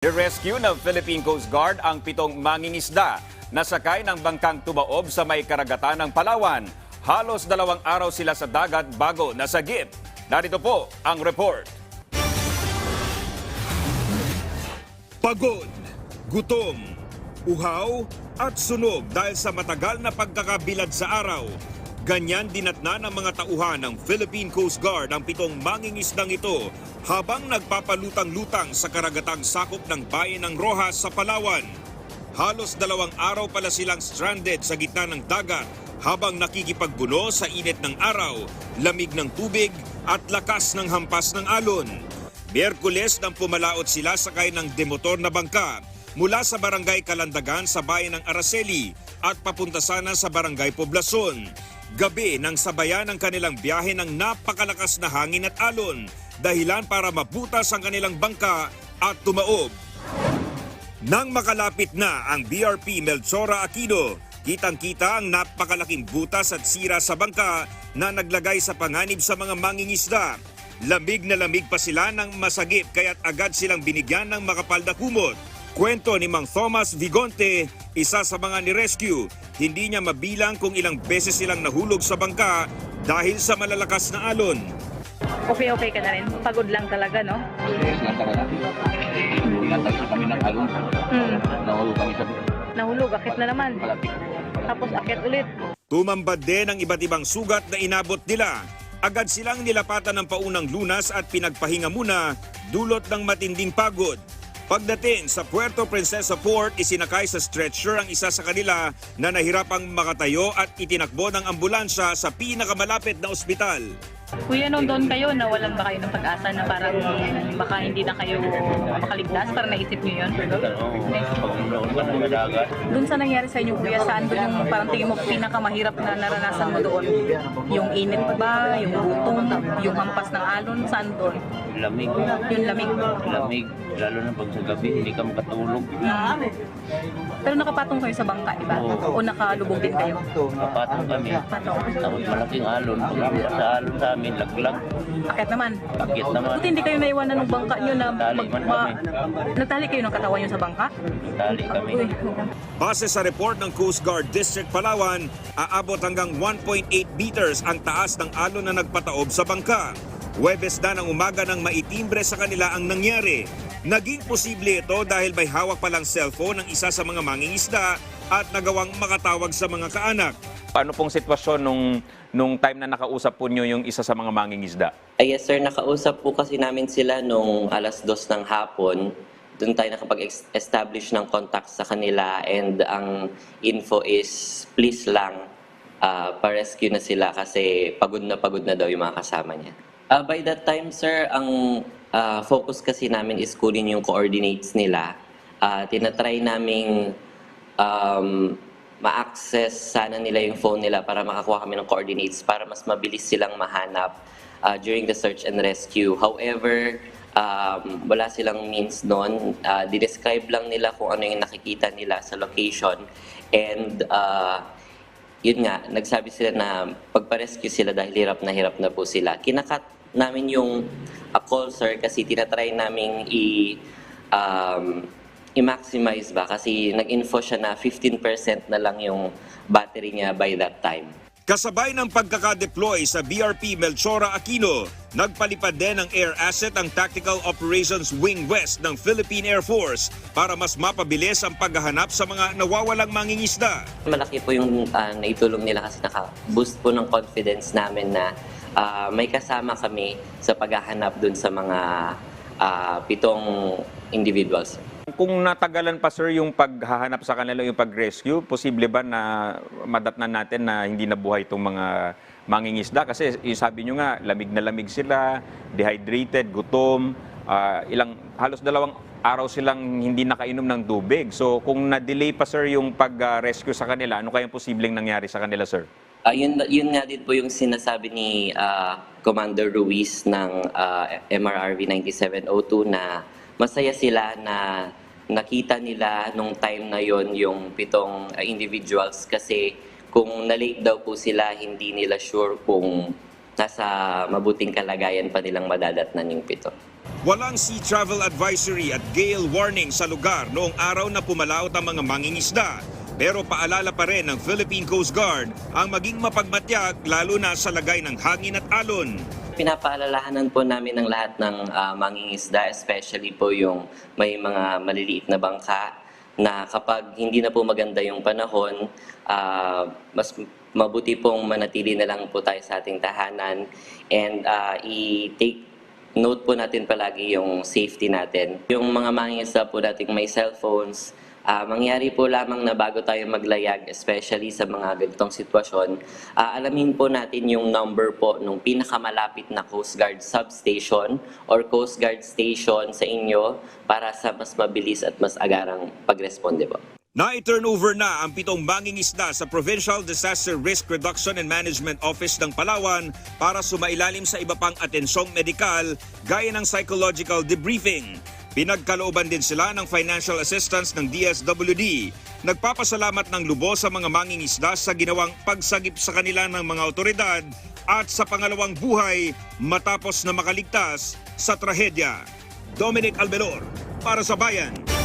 Rescue ng Philippine Coast Guard ang pitong mangingisda na sakay ng bangkang tumaob sa may karagatan ng Palawan. Halos dalawang araw sila sa dagat bago nasagip. Narito po ang report. Pagod, gutom, uhaw at sunog dahil sa matagal na pagkakabilad sa araw. Ganyan dinatna ng mga tauhan ng Philippine Coast Guard ang pitong mangingisdang ito habang nagpapalutang-lutang sa karagatang sakop ng bayan ng Rojas sa Palawan. Halos dalawang araw pala silang stranded sa gitna ng dagat habang nakikipagbuno sa init ng araw, lamig ng tubig at lakas ng hampas ng alon. Miyerkules nang pumalaot sila sakay ng demotor na bangka mula sa barangay Kalandagan sa bayan ng Araceli at papunta sana sa barangay Poblacion. Gabi nang sabayan ang kanilang biyahe ng napakalakas na hangin at alon, dahilan para mabutas ang kanilang bangka at tumaob. Nang makalapit na ang BRP Melchora Aquino, kitang-kita ang napakalaking butas at sira sa bangka na naglagay sa panganib sa mga mangingisda. Lamig na lamig pa sila ng masagip kaya't agad silang binigyan ng makapal na kumot. Kwento ni Mang Thomas Vigonte, isa sa mga ni-rescue, hindi niya mabilang kung ilang beses silang nahulog sa bangka dahil sa malalakas na alon. Okay, okay ka na rin. Pagod lang talaga, no? natagsa kami ng alon. Hmm. Nahulog kami sa Nahulog, akit na naman. Tapos akit ulit. Tumambad din ang iba't ibang sugat na inabot nila. Agad silang nilapatan ng paunang lunas at pinagpahinga muna dulot ng matinding pagod. Pagdating sa Puerto Princesa Port, isinakay sa stretcher ang isa sa kanila na nahirapang makatayo at itinakbo ng ambulansya sa pinakamalapit na ospital. Kuya, nung doon kayo, nawalan ba kayo ng pag-asa na parang baka hindi na kayo makaligtas? Parang naisip niyo yun? Doon sa nangyari sa inyo, kuya, saan doon yung parang tingin mo pinakamahirap na naranasan mo doon? Yung init ba? Yung gutom? Yung hampas ng alon? Saan doon? Lamig. Yung lamig? Lamig. Lalo na pag sa gabi, hindi ka makatulog. Pero nakapatong kayo sa bangka, di ba? O nakalubog din kayo? Kapatong kami. Patong. Tapos malaking alon. Pag sa alon sa amin, laglag. Akit naman. Pakit naman. Buti hindi kayo naiwanan ng bangka nyo na Tali man kami. Nagtali kayo ng katawan nyo sa bangka? Tali kami. Uy, Base sa report ng Coast Guard District Palawan, aabot hanggang 1.8 meters ang taas ng alon na nagpataob sa bangka. Huwebes na ng umaga nang maitimbre sa kanila ang nangyari. Naging posible ito dahil may hawak palang cellphone ng isa sa mga mangingisda at nagawang makatawag sa mga kaanak. Ano pong sitwasyon nung, nung time na nakausap po nyo yung isa sa mga mangingisda? Ay, yes sir, nakausap po kasi namin sila nung alas dos ng hapon. Doon tayo nakapag-establish ng contact sa kanila and ang info is please lang ah, pa-rescue na sila kasi pagod na pagod na daw yung mga kasama niya. Ah, by that time sir, ang ah, focus kasi namin is kunin yung coordinates nila. Ah, tinatry naming um, ma-access sana nila yung phone nila para makakuha kami ng coordinates para mas mabilis silang mahanap uh, during the search and rescue. However, um, wala silang means noon. Uh, describe lang nila kung ano yung nakikita nila sa location. And uh, yun nga, nagsabi sila na pagpa-rescue sila dahil hirap na hirap na po sila. Kinakat namin yung uh, call, sir, kasi tinatry namin i- um, i-maximize ba kasi nag-info siya na 15% na lang yung battery niya by that time. Kasabay ng pagkakadeploy sa BRP Melchora Aquino, nagpalipad din ng air asset ang Tactical Operations Wing West ng Philippine Air Force para mas mapabilis ang paghahanap sa mga nawawalang mangingisda. Malaki po yung ah, naitulong nila kasi naka-boost po ng confidence namin na ah, may kasama kami sa paghahanap dun sa mga ah, pitong individuals. Kung natagalan pa sir yung paghahanap sa kanila, yung pag-rescue, posible ba na madatnan natin na hindi nabuhay itong mga mangingisda? Kasi sabi nyo nga, lamig na lamig sila, dehydrated, gutom, ah, ilang, halos dalawang araw silang hindi nakainom ng tubig. So kung na-delay pa sir yung pag-rescue sa kanila, ano kayang posibleng nangyari sa kanila sir? Ah, yun, yun nga din po yung sinasabi ni ah, Commander Ruiz ng ah, MRRV 9702 na masaya sila na nakita nila nung time na yon yung pitong ah, individuals kasi kung na-late daw po sila, hindi nila sure kung nasa mabuting kalagayan pa nilang madadatnan yung pito. Walang sea travel advisory at gale warning sa lugar noong araw na pumalaot ang mga mangingisda. Pero paalala pa rin ng Philippine Coast Guard ang maging mapagmatyag lalo na sa lagay ng hangin at alon. Pinapaalalahanan po namin ng lahat ng ah, mangingisda, especially po yung may mga maliliit na bangka na kapag hindi na po maganda yung panahon, ah, mas mabuti pong manatili na lang po tayo sa ating tahanan and ah, i-take note po natin palagi yung safety natin. Yung mga mangingisda po nating may cellphones, ah, mangyari po lamang na bago tayo maglayag, especially sa mga ganitong sitwasyon, ah, alamin po natin yung number po nung pinakamalapit na Coast Guard substation or Coast Guard station sa inyo para sa mas mabilis at mas agarang pagresponde po. Na-turnover na ang pitong mangingisda sa Provincial Disaster Risk Reduction and Management Office ng Palawan para sumailalim sa iba pang atensyong medikal gaya ng psychological debriefing. Pinagkalooban din sila ng financial assistance ng DSWD. Nagpapasalamat ng lubos sa mga mangingisda sa ginawang pagsagip sa kanila ng mga otoridad at sa pangalawang buhay matapos na makaligtas sa trahedya. Dominic Albelor para sa Bayan.